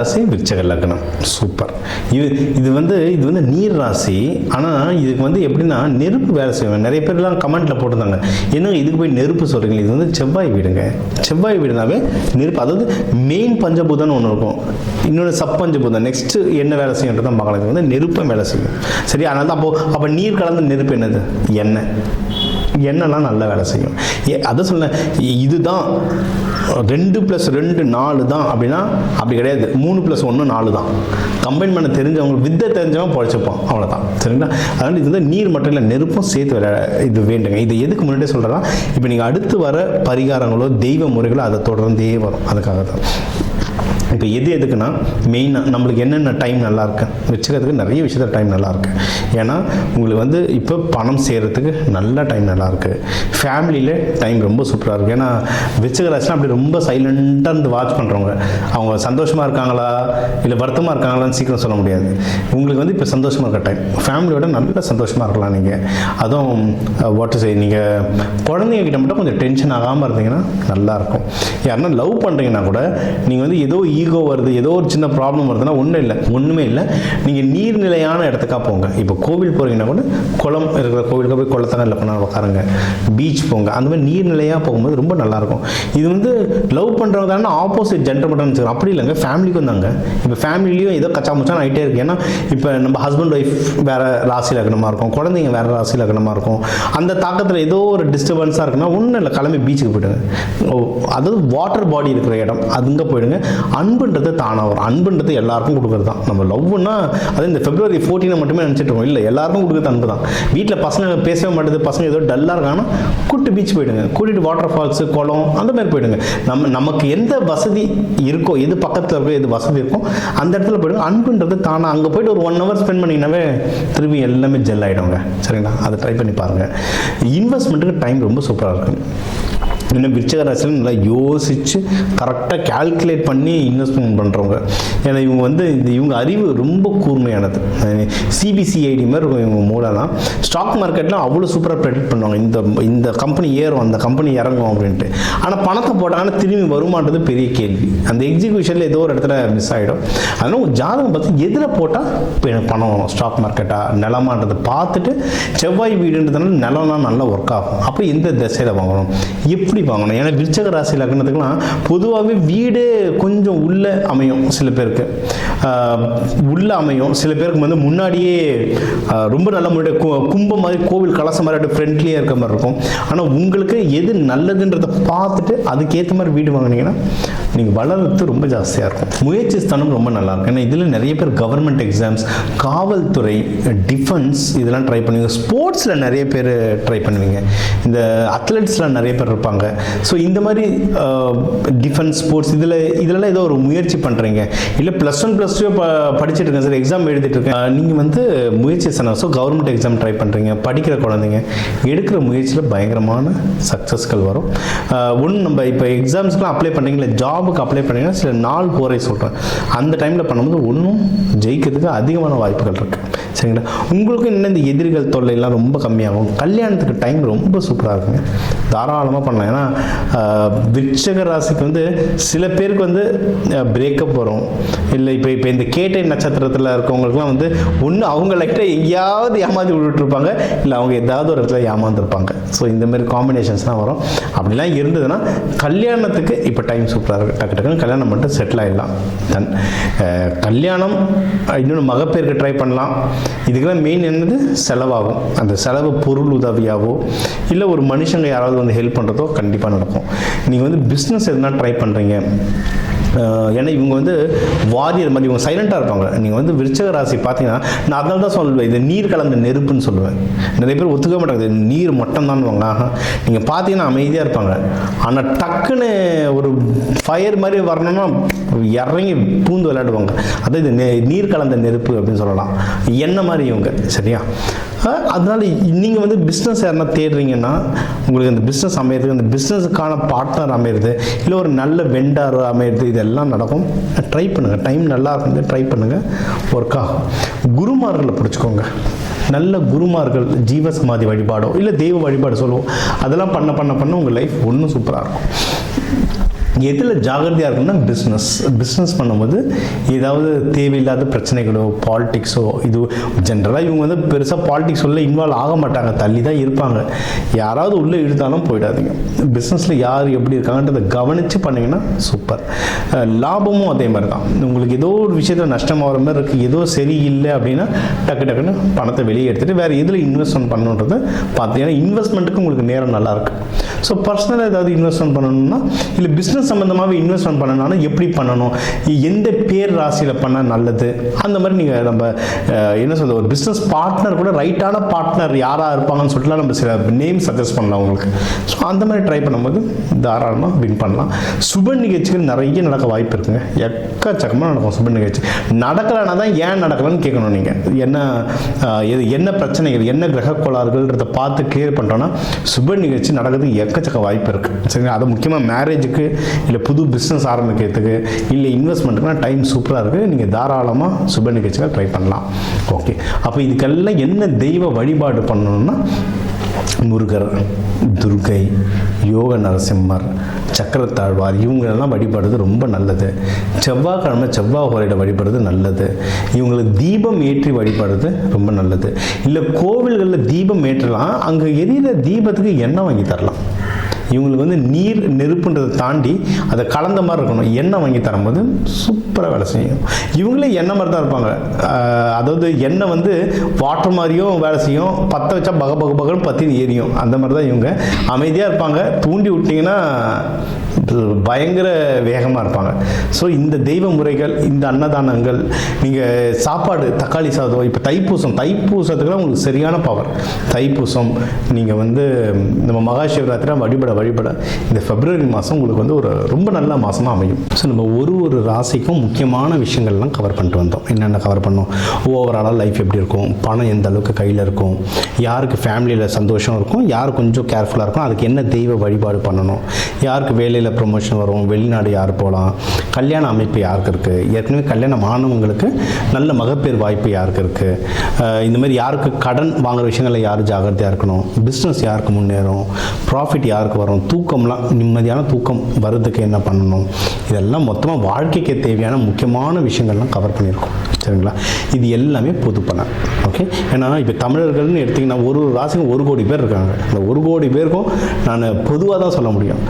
ராசி விருச்சக லக்னம். சூப்பர் இது இது வந்து இது வந்து நீர் ராசி. ஆனால் இதுக்கு வந்து எப்படின்னா நெருப்பு வேலை செய்வாங்க. நிறைய பேர்லாம் கமெண்ட்டில் போட்டிருந்தாங்க. என்னங்க இதுக்கு போய் நெருப்பு சொல்கிறீங்க இது வந்து செவ்வாய் வீடுங்க. செவ்வாய் வீடுனாவே நெருப்பு அதாவது மெயின் பஞ்சபூதம்னு ஒன்று இருக்கும். இன்னொன்று சப் பஞ்சபூதம் நெக்ஸ்ட்டு என்ன வேலை செய்யுன்றது தான் பார்க்கலாம். இது வந்து நெருப்பம் வேலை செய்யும். சரி அதனால தான் அப்போ அப்போ நீர் கலந்த நெருப்பு என்னது? எண்ணெய். எண்ணெய்லாம் நல்லா வேலை செய்யும்? ஏ அதை சொல்ல இதுதான் ரெண்டு ப்ளஸ் ரெண்டு நாலு தான் அப்படின்னா அப்படி கிடையாது. மூணு ப்ளஸ் ஒன்று நாலு தான். கம்பைன் பண்ண தெரிஞ்சவங்க வித்தை தெரிஞ்சவங்க பழச்சிப்பான். அவ்வளோதான் சரிங்களா? அதனால் இது வந்து நீர் மட்டும் இல்லை நெருப்பும் சேர்த்து விளையாட இது வேண்டுங்க. இது எதுக்கு முன்னாடியே சொல்கிறேன்னா இப்போ நீங்கள் அடுத்து வர பரிகாரங்களோ தெய்வ முறைகளோ அதை தொடர்ந்தே வரும். அதுக்காக தான் இப்போ எது எதுக்குன்னா மெயினாக நம்மளுக்கு என்னென்ன டைம் நல்லா இருக்கு வச்சுக்கிறதுக்கு நிறைய விஷயத்தில் டைம் நல்லா இருக்கு. ஏன்னா உங்களுக்கு வந்து இப்போ பணம் செய்கிறதுக்கு நல்ல டைம் நல்லா இருக்கு. ஃபேமிலியில் டைம் ரொம்ப சூப்பராக இருக்குது ஏன்னா வச்சுக்கிறாச்சுன்னா அப்படி ரொம்ப சைலண்ட்டாக இருந்து வாட்ச் பண்ணுறவங்க அவங்க சந்தோஷமாக இருக்காங்களா இல்லை வருத்தமாக இருக்காங்களான்னு சீக்கிரம் சொல்ல முடியாது. உங்களுக்கு வந்து இப்போ சந்தோஷமாக இருக்க டைம் ஃபேமிலியோட நல்ல சந்தோஷமாக இருக்கலாம் நீங்கள் அதுவும் வாட் செய்ய நீங்கள் குழந்தைங்க கிட்ட மட்டும் கொஞ்சம் டென்ஷன் ஆகாமல் இருந்தீங்கன்னா நல்லாயிருக்கும் யாருன்னா லவ் பண்ணுறீங்கன்னா கூட நீங்கள் வந்து ஏதோ ஈகோ வருது ஏதோ ஒரு சின்ன ப்ராப்ளம் வருதுன்னா ஒன்றும் இல்லை ஒன்றுமே இல்லை. நீங்கள் நீர்நிலையான இடத்துக்காக போங்க. இப்போ கோவில் போகிறீங்கன்னா கூட குளம் இருக்கிற கோவிலுக்கு போய் குளத்தங்கல்ல பண்ண உட்காருங்க பீச் போங்க. அந்த மாதிரி நீர்நிலையாக போகும்போது ரொம்ப நல்லாயிருக்கும். இது வந்து லவ் பண்ணுறவங்க தானே ஆப்போசிட் ஜென்டர் மட்டும் அப்படி இல்லைங்க ஃபேமிலிக்கும் தாங்க. இப்போ ஃபேமிலியும் ஏதோ கச்சா முச்சான் ஆகிட்டே இருக்குது ஏன்னா இப்போ நம்ம ஹஸ்பண்ட் ஒய்ஃப் வேறு ராசி லக்னமாக இருக்கும். குழந்தைங்க வேறு ராசி லக்னமாக இருக்கும். அந்த தாக்கத்தில் ஏதோ ஒரு டிஸ்டர்பன்ஸாக இருக்குன்னா ஒன்றும் இல்லை கிளம்பி பீச்சுக்கு போயிடுங்க. அதாவது வாட்டர் பாடி இருக்கிற இடம். அதுங்க போயிடுங்க. அன்புன்றது தானாக வரும் அன்புன்றது எல்லாருக்கும் கொடுக்குறது தான் நம்ம லவ்னா அது இந்த பிப்ரவரி ஃபோர்டீனை மட்டுமே நினச்சிட்டு இருக்கோம். இல்லை எல்லாருக்கும் கொடுக்குறது அன்பு தான் வீட்டில் பசங்க பேசவே மாட்டேது. பசங்க ஏதோ டல்லாக இருக்காங்கன்னா கூட்டு பீச் போயிடுங்க. கூட்டிட்டு வாட்டர் ஃபால்ஸு குளம் அந்த மாதிரி போயிடுங்க. நம்ம நமக்கு எந்த வசதி இருக்கோ எது பக்கத்தில் இருக்கோ எது வசதி இருக்கோ அந்த இடத்துல போயிடுங்க. அன்புன்றது தானாக அங்கே போயிட்டு ஒரு ஒன் ஹவர் ஸ்பெண்ட் பண்ணிங்கனாவே திரும்பி எல்லாமே ஜெல் ஆகிடுங்க சரிங்களா? அதை ட்ரை பண்ணி பாருங்கள் இன்வெஸ்ட்மெண்ட்டுக்கு டைம் ரொம்ப சூப்பராக இருக்குது இன்னும் விருச்சக ராசியில் நல்லா யோசித்து கரெக்டாக கால்குலேட் பண்ணி இன்வெஸ்ட்மெண்ட் பண்ணுறவங்க ஏன்னா இவங்க வந்து இந்த இவங்க அறிவு ரொம்ப கூர்மையானது. சிபிசிஐடி மாதிரி இருக்கும் இவங்க தான் ஸ்டாக் மார்க்கெட்டில் அவ்வளோ சூப்பராக ப்ரெடிக்ட் பண்ணுவாங்க. இந்த இந்த கம்பெனி ஏறும் அந்த கம்பெனி இறங்கும் அப்படின்ட்டு. ஆனால் பணத்தை போட்டாங்கன்னா திரும்பி வருமானது பெரிய கேள்வி. அந்த எக்ஸிக்யூஷனில் ஏதோ ஒரு இடத்துல மிஸ் ஆகிடும் அதனால் உங்கள் ஜாதகம் பார்த்து எதில் போட்டால் இப்போ எனக்கு பணம் வரும்? ஸ்டாக் மார்க்கெட்டாக நிலமான்றதை பார்த்துட்டு செவ்வாய் வீடுன்றதுனால நிலம்லாம் நல்லா ஒர்க் ஆகும். அப்போ எந்த திசையில் வாங்கணும்? எப்படி வாங்கணும்? ஏன்னா விருச்சக ராசி லக்னத்துக்குலாம் பொதுவாகவே வீடு கொஞ்சம் உள்ளே அமையும் சில பேருக்கு. உள்ளே அமையும். சில பேருக்கு வந்து முன்னாடியே ரொம்ப நல்ல முறையாக கும்பம் மாதிரி கோவில் கலசம் மாதிரி அப்படியே ஃப்ரெண்ட்லியாக இருக்க மாதிரி இருக்கும். ஆனால் உங்களுக்கு எது நல்லதுன்றதை பார்த்துட்டு அதுக்கேற்ற மாதிரி வீடு வாங்கினீங்கன்னா நீங்கள் வளர்றது ரொம்ப ஜாஸ்தியாக இருக்கும். முயற்சி ஸ்தானம் ரொம்ப நல்லா இருக்கும். ஏன்னா இதில் நிறைய பேர் கவர்மெண்ட் எக்ஸாம்ஸ் காவல்துறை டிஃபென்ஸ் இதெல்லாம் ட்ரை பண்ணுவீங்க. ஸ்போர்ட்ஸில் நிறைய பேர் ட்ரை பண்ணுவீங்க. இந்த அத்லெட்ஸ்லாம் நிறைய பேர் இருப்பாங்க. ஸோ இந்த மாதிரி டிஃபென்ஸ் ஸ்போர்ட்ஸ் இதில் இதிலலாம் ஏதோ ஒரு முயற்சி பண்ணுறீங்க இல்லை ப்ளஸ் ஒன் ப்ளஸ் டூ ப படிச்சுட்டு இருக்கேன் சார் எக்ஸாம் எழுதிட்டு இருக்கேன் uh, நீங்கள் வந்து முயற்சி சொன்னால் ஸோ கவர்மெண்ட் எக்ஸாம் ட்ரை பண்ணுறீங்க படிக்கிற குழந்தைங்க. எடுக்கிற முயற்சியில் பயங்கரமான சக்ஸஸ்கள் வரும். Uh, ஒன்று நம்ம இப்போ எக்ஸாம்ஸ்க்குலாம் அப்ளை பண்ணுறீங்களா ஜாபுக்கு அப்ளை பண்ணீங்கன்னா சில நாள் போரை சொல்கிறேன் அந்த டைமில் பண்ணும்போது ஒன்றும் ஜெயிக்கிறதுக்கு அதிகமான வாய்ப்புகள் இருக்குது சரிங்களா? உங்களுக்கும் இன்னும் இந்த எதிரிகள் தொல்லைலாம் ரொம்ப கம்மியாகும். கல்யாணத்துக்கு டைம் ரொம்ப சூப்பராக இருக்குங்க. தாராளமாக பண்ணலாம். ஏன்னா விச்சக ராசிக்கு வந்து சில பேருக்கு வந்து பிரேக்கப் வரும். இல்லை இப்போ இப்போ இந்த கேட்டை நட்சத்திரத்தில் இருக்கவங்களுக்குலாம் வந்து ஒன்று அவங்க லைட்டாக எங்கேயாவது ஏமாந்து விட்டுருப்பாங்க இல்லை அவங்க ஏதாவது ஒரு இடத்துல ஏமாந்துருப்பாங்க. ஸோ இந்த மாதிரி வரும். அப்படிலாம் இருந்ததுன்னா கல்யாணத்துக்கு இப்போ டைம் சூப்பராக இருக்கும் டக்கு டக்குன்னு கல்யாணம் மட்டும் செட்டில் ஆகிடலாம் தென் கல்யாணம் இன்னொன்று மகப்பேருக்கு ட்ரை பண்ணலாம். இதுக்கெல்லாம் மெயின் என்னது? செலவாகும். அந்த செலவு பொருள் உதவியாவோ இல்லை ஒரு மனுஷங்க யாராவது வந்து ஹெல்ப் பண்ணுறதோ கண்டிப்பாக நடக்கும். நீங்கள் வந்து பிஸ்னஸ் எதுனா ட்ரை பண்ணுறீங்க ஏன்னா இவங்க வந்து வாரியர் மாதிரி இவங்க சைலண்ட்டாக இருப்பாங்க. நீங்கள் வந்து விருச்சக ராசி பார்த்தீங்கன்னா நான் அதனால தான் சொல்லுவேன். இது நீர் கலந்த நெருப்புன்னு சொல்லுவேன். நிறைய பேர் ஒத்துக்க மாட்டாங்க. நீர் மட்டும்தான் வாங்க நீங்கள் பார்த்தீங்கன்னா அமைதியாக இருப்பாங்க. ஆனால் டக்குன்னு ஒரு ஃபயர் மாதிரி வரணும்னா இறங்கி பூந்து விளையாடுவாங்க. அதான் இது நெ- நீர் கலந்த நெருப்பு அப்படின்னு சொல்லலாம். என்ன மாதிரி இவங்க சரியா? அதனால் நீங்கள் வந்து பிஸ்னஸ் யாருன்னா தேடுறீங்கன்னா உங்களுக்கு அந்த பிஸ்னஸ் அமையிறது அந்த பிஸ்னஸுக்கான பார்ட்னர் அமையிறது இல்லை ஒரு நல்ல வெண்டார் அமையிறது இதெல்லாம் நடக்கும். ட்ரை பண்ணுங்கள் டைம் நல்லா இருந்து ட்ரை பண்ணுங்கள் ஒர்க் ஆகும் குருமார்களை பிடிச்சிக்கோங்க. நல்ல குருமார்கள் ஜீவசமாதி வழிபாடோ இல்லை தெய்வ வழிபாடு சொல்லுவோம். அதெல்லாம் பண்ண பண்ண பண்ண உங்கள் லைஃப் ஒன்றும் சூப்பராக இருக்கும். எதில் ஜாகிரதையாக இருக்கும்னா பிஸ்னஸ் பிஸ்னஸ் பண்ணும்போது ஏதாவது தேவையில்லாத பிரச்சனைகளோ பாலிடிக்ஸோ இது ஜென்ரலாக இவங்க வந்து பெருசாக பாலிடிக்ஸ் உள்ள இன்வால்வ் ஆக மாட்டாங்க. தள்ளி தான் இருப்பாங்க. யாராவது உள்ளே இழுத்தாலும் போயிடாதீங்க. பிஸ்னஸில் யார் எப்படி இருக்காங்கன்றதை கவனித்து பண்ணிங்கன்னா சூப்பர் லாபமும் அதே மாதிரி தான் உங்களுக்கு ஏதோ ஒரு விஷயத்தில் நஷ்டமாகிற மாதிரி இருக்குது ஏதோ சரியில்லை அப்படின்னா டக்கு டக்குன்னு பணத்தை வெளியே எடுத்துகிட்டு வேறு எதில் இன்வெஸ்ட்மெண்ட் பண்ணணுன்றதை பார்த்து. ஏன்னா இன்வெஸ்ட்மெண்ட்டுக்கு உங்களுக்கு நேரம் நல்லாயிருக்கு ஸோ பர்சனலாக ஏதாவது இன்வெஸ்ட்மெண்ட் பண்ணணும்னா இல்லை பிஸ்னஸ் சம்மந்தமாகவே இன்வெஸ்ட்மெண்ட் பண்ணணும்னா எப்படி பண்ணணும்? எந்த பேர் ராசியில் பண்ணால் நல்லது? அந்த மாதிரி நீங்கள் நம்ம என்ன சொல்றது ஒரு பிஸ்னஸ் பார்ட்னர் கூட ரைட்டான பார்ட்னர் யாராக இருப்பாங்கன்னு சொல்லிட்டுலாம் நம்ம சில நேம் சஜஸ்ட் பண்ணலாம் உங்களுக்கு. ஸோ அந்த மாதிரி ட்ரை பண்ணும்போது தாராளமாக வின் பண்ணலாம். சுப நிகழ்ச்சிகள் நிறைய நடக்க வாய்ப்பு இருக்குங்க. எக்கச்சக்கமாக நடக்கும் சுப நிகழ்ச்சி. நடக்கலைன்னா தான் ஏன் நடக்கலன்னு கேட்கணும் நீங்கள் என்ன இது எது என்ன பிரச்சனைகள் என்ன கிரக கோளாறுகள்ன்றத பார்த்து கிளியர் பண்ணுறோன்னா சுப நிகழ்ச்சி நடக்கிறதுக்கு எக்கச்சக்க வாய்ப்பு இருக்குது சரிங்களா? அது முக்கியமாக மேரேஜுக்கு இல்லை புது பிஸ்னஸ் ஆரம்பிக்கிறதுக்கு இல்லை இன்வெஸ்ட்மெண்ட்டுக்குலாம் டைம் சூப்பராக இருக்குது நீங்கள் தாராளமாக சுப நிகழ்ச்சிகள் ட்ரை பண்ணலாம். ஓகே அப்போ இதுக்கெல்லாம் என்ன தெய்வ வழிபாடு பண்ணணும்னா முருகர் துர்கை யோக நரசிம்மர் சக்கரத்தாழ்வார் இவங்களெல்லாம் வழிபடுறது ரொம்ப நல்லது. செவ்வாய்க்கிழமை செவ்வாய் ஹோரையிட வழிபடுறது நல்லது. இவங்களுக்கு தீபம் ஏற்றி வழிபடுறது ரொம்ப நல்லது. இல்லை கோவில்களில் தீபம் ஏற்றலாம். அங்கே எரியிற தீபத்துக்கு எண்ணெய் வாங்கி தரலாம். இவங்களுக்கு வந்து நீர் நெருப்புன்றதை தாண்டி அதை கலந்த மாதிரி இருக்கணும். எண்ணெய் வாங்கி தரும்போது சூப்பராக வேலை செய்யும். இவங்களே எண்ணெய் மாதிரி தான் இருப்பாங்க. அதாவது எண்ணெய் வந்து வாட்டர் மாதிரியும் வேலை செய்யும். பற்ற வச்சா பக பக பகல் பற்றி எரியும். அந்த மாதிரி தான் இவங்க. அமைதியாக இருப்பாங்க. தூண்டி விட்டிங்கன்னா பயங்கர வேகமாக இருப்பாங்க. ஸோ இந்த தெய்வ முறைகள் இந்த அன்னதானங்கள் நீங்கள் சாப்பாடு தக்காளி சாதம் இப்போ தைப்பூசம் தைப்பூசத்துக்குலாம் உங்களுக்கு சரியான பவர் தைப்பூசம் நீங்கள் வந்து நம்ம மகா சிவராத்திரி வழிபட வழிபட இந்த பிப்ரவரி மாதம் உங்களுக்கு வந்து ஒரு ரொம்ப நல்ல மாதமாக அமையும். ஸோ நம்ம ஒரு ஒரு ராசிக்கும் முக்கியமான விஷயங்கள்லாம் கவர் பண்ணிட்டு வந்தோம். என்னென்ன கவர் பண்ணோம்? ஓவராலாக லைஃப் எப்படி இருக்கும்? பணம் எந்த அளவுக்கு கையில் இருக்கும்? யாருக்கு ஃபேமிலியில் சந்தோஷம் இருக்கும்? யார் கொஞ்சம் கேர்ஃபுல்லாக இருக்கும் அதுக்கு என்ன தெய்வ வழிபாடு பண்ணணும்? யாருக்கு வேலையில் ப்ரொமோஷன் வரும் வெளிநாடு யார் போகலாம் கல்யாண அமைப்பு யாருக்கு இருக்குது ஏற்கனவே கல்யாணம் ஆனவங்களுக்கு நல்ல மகப்பேர் வாய்ப்பு யாருக்கு இருக்குது இந்த மாதிரி யாருக்கு கடன் வாங்குற விஷயங்களில் யார் ஜாகிரதையாக இருக்கணும்? பிஸ்னஸ் யாருக்கு முன்னேறும்? ப்ராஃபிட் யாருக்கு வரும்? தூக்கம்லாம் நிம்மதியான தூக்கம் வர்றதுக்கு என்ன பண்ணணும்? இதெல்லாம் மொத்தமாக வாழ்க்கைக்கு தேவையான முக்கியமான விஷயங்கள்லாம் கவர் பண்ணியிருக்கோம். சரிங்களா? இது எல்லாமே பொது பணம் ஓகே ஏன்னா இப்போ தமிழர்கள்னு எடுத்திங்கன்னா ஒரு ஒரு ராசிக்கும் ஒரு கோடி பேர் இருக்காங்க. இந்த ஒரு கோடி பேருக்கும் நான் பொதுவாக தான் சொல்ல முடியும்.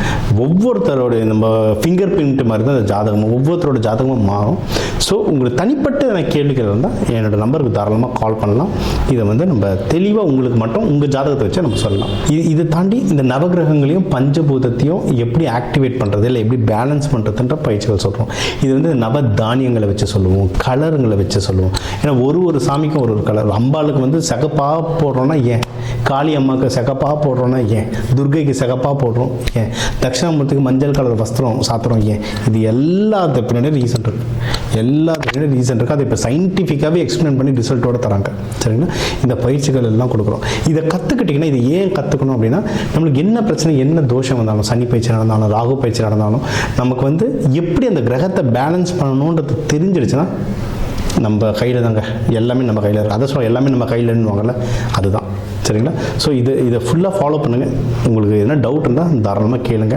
ஒவ்வொருத்தரோட நம்ம ஃபிங்கர் பிரிண்ட் மாதிரி தான் அந்த ஜாதகம் ஒவ்வொருத்தரோட ஜாதகமும் மாறும். ஸோ உங்களுக்கு தனிப்பட்ட எனக்கு கேள்விகள் இருந்தால் என்னோட நம்பருக்கு தாராளமாக கால் பண்ணலாம். இதை வந்து நம்ம தெளிவாக உங்களுக்கு மட்டும் உங்கள் ஜாதகத்தை வச்சு நம்ம சொல்லலாம். இது இதை தாண்டி இந்த நவகிரகங்களையும் பஞ்சபூதத்தையும் எப்படி ஆக்டிவேட் பண்ணுறது இல்லை எப்படி பேலன்ஸ் பண்ணுறதுன்ற பயிற்சிகள் சொல்கிறோம் இது வந்து நவ தானியங்களை வச்சு சொல்லுவோம் கலருங்களை வச்சு சொல்லுவோம். ஏன்னா ஒரு ஒரு சாமிக்கும் ஒரு ஒரு கலர் அம்பாளுக்கு வந்து சகப்பாக போடுறோன்னா ஏன்? காளி அம்மாவுக்கு சகப்பாக போடுறோன்னா ஏன்? துர்கைக்கு சகப்பாக போடுறோம் ஏன்? தட்சிணாமூர்த்திக்கு மஞ்சள் கலர் வஸ்திரம் சாத்திரம் ஏன் இது எல்லாத்த பின்னாடி ரீசன் இருக்குது எல்லா பின்னாடி ரீசன் இருக்குது அதை இப்போ சயின்டிஃபிக்காகவே எக்ஸ்பிளைன் பண்ணி ரிசல்ட்டோட தராங்க. சரிங்களா? இந்த பயிற்சிகள் எல்லாம் கொடுக்குறோம். இதை கற்றுக்கிட்டிங்கன்னா இதை ஏன் கற்றுக்கணும் அப்படின்னா நம்மளுக்கு என்ன பிரச்சனை என்ன தோஷம் வந்தாலும் சனி பயிற்சி நடந்தாலும் ராகு பயிற்சி நடந்தாலும் நமக்கு வந்து எப்படி அந்த கிரகத்தை பேலன்ஸ் பண்ணணுன்றது தெரிஞ்சிடுச்சுன்னா நம்ம கையில் தாங்க எல்லாமே நம்ம கையில் இருக்குது அதை சொல்ல எல்லாமே நம்ம கையிலன்னுவாங்கல்ல? அதுதான். சரிங்களா? ஸோ இது இதை ஃபுல்லாக ஃபாலோ பண்ணுங்கள் உங்களுக்கு எதனா டவுட் இருந்தால் தாராளமாக கேளுங்க.